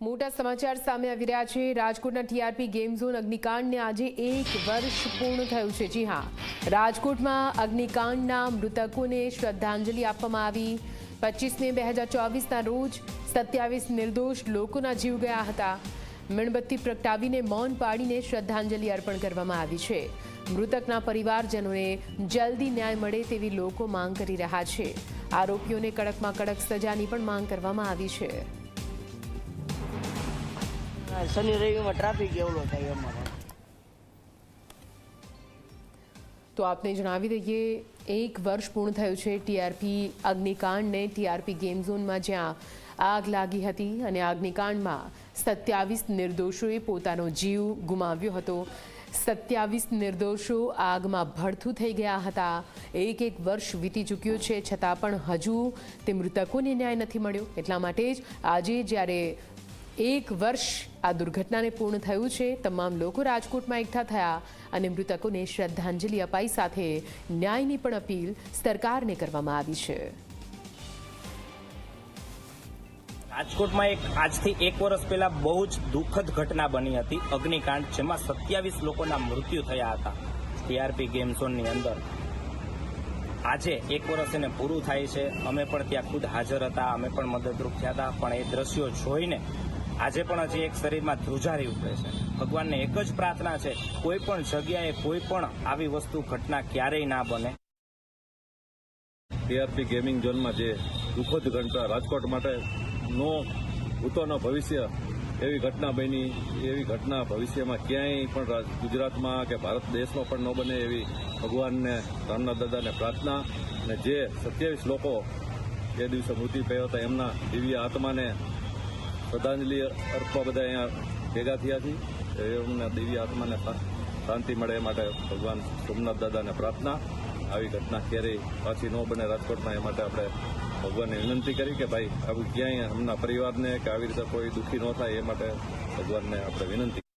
મોટા સમાચાર સામે આવી રહ્યા છે. રાજકોટના ટીઆરપી ગેમ ઝોન અગ્નિકાંડને આજે એક વર્ષ પૂર્ણ થયું છે. જી હા, રાજકોટમાં અગ્નિકાંડના મૃતકોને શ્રદ્ધાંજલિ આપવામાં આવી. પચીસ મે બે હજાર ચોવીસના રોજ સત્યાવીસ નિર્દોષ લોકોના જીવ ગયા હતા. મીણબત્તી પ્રગટાવીને મૌન પાડીને શ્રદ્ધાંજલિ અર્પણ કરવામાં આવી છે. મૃતકના પરિવારજનોને જલ્દી ન્યાય મળે તેવી લોકો માંગ કરી રહ્યા છે. આરોપીઓને કડકમાં કડક સજાની પણ માંગ કરવામાં આવી છે. શનિ, રવિમાં ટ્રાફિક એવડો થાય અમારો. તો આપને જણાવી દઈએ, એક વર્ષ પૂર્ણ થયું છે ટીઆરપી અગ્નિકાંડને. ટીઆરપી ગેમ ઝોનમાં જ્યાં આગ લાગી હતી અને અગ્નિકાંડમાં સત્યાવીસ નિર્દોષોએ પોતાનો જીવ ગુમાવ્યો હતો. સત્યાવીસ નિર્દોષો આગમાં ભડથું થઈ ગયા હતા. એક એક વર્ષ વીતી ચૂક્યું છે, છતાં પણ હજુ તે મૃતકોને ન્યાય નથી મળ્યો. એટલા માટે જ આજે જ્યારે એક વર્ષ આ દુર્ઘટનાને પૂર્ણ થયું છે. તમામ લોકો રાજકોટમાં એકઠા થયા અને મૃતકોને શ્રદ્ધાંજલિ અપાઈ સાથે ન્યાયની પણ અપીલ સરકારને કરવામાં આવી છે. રાજકોટમાં એક આજથી એક વર્ષ પહેલા બહુ જ દુઃખદ ઘટના બની હતી. અગ્નિકાંડ, જેમાં સત્યાવીસ લોકોના મૃત્યુ થયા હતા. ટીઆરપી ગેમ ઝોનની અંદર. આજે એક વર્ષ એને પૂરું થાય છે. અમે પણ ત્યાં ખુદ હાજર હતા. અમે પણ મદદરૂપ થયા હતા. પણ એ દ્રશ્યો જોઈને આજે પણ હજી એક શરીરમાં ધ્રુજારી ઉઠે છે. ભગવાનને એક જ પ્રાર્થના છે, કોઈ પણ જગ્યાએ કોઈ પણ આવી વસ્તુ, ઘટના ક્યારેય ના બને. ટીઆરપી ગેમિંગ ઝોનમાં જે દુઃખદ ઘટના રાજકોટ માટે નો ભૂતોનો ભવિષ્ય, એવી ઘટના બની, એવી ઘટના ભવિષ્યમાં ક્યાંય પણ ગુજરાતમાં કે ભારત દેશમાં પણ ન બને એવી ભગવાનને રામના દાદાને પ્રાર્થના અને જે સત્યાવીસ લોકો એ દિવસે મૃત્યુ થયો હતા, એમના દિવ્ય આત્માને શ્રદ્ધાંજલિ અર્પવા બધા અહીંયા ભેગા થયા છે એમના દિવ્ય આત્માને શાંતિ મળે એ માટે ભગવાન સોમનાથ દાદાને પ્રાર્થના. આવી ઘટના ક્યારેય પાછી ન બને રાજકોટમાં, એ માટે આપણે ભગવાનને વિનંતી કરી કે ભાઈ, આવું ક્યાંય હમણાં પરિવારને કે આવી રીતે કોઈ દુઃખી ન થાય એ માટે ભગવાનને આપણે વિનંતી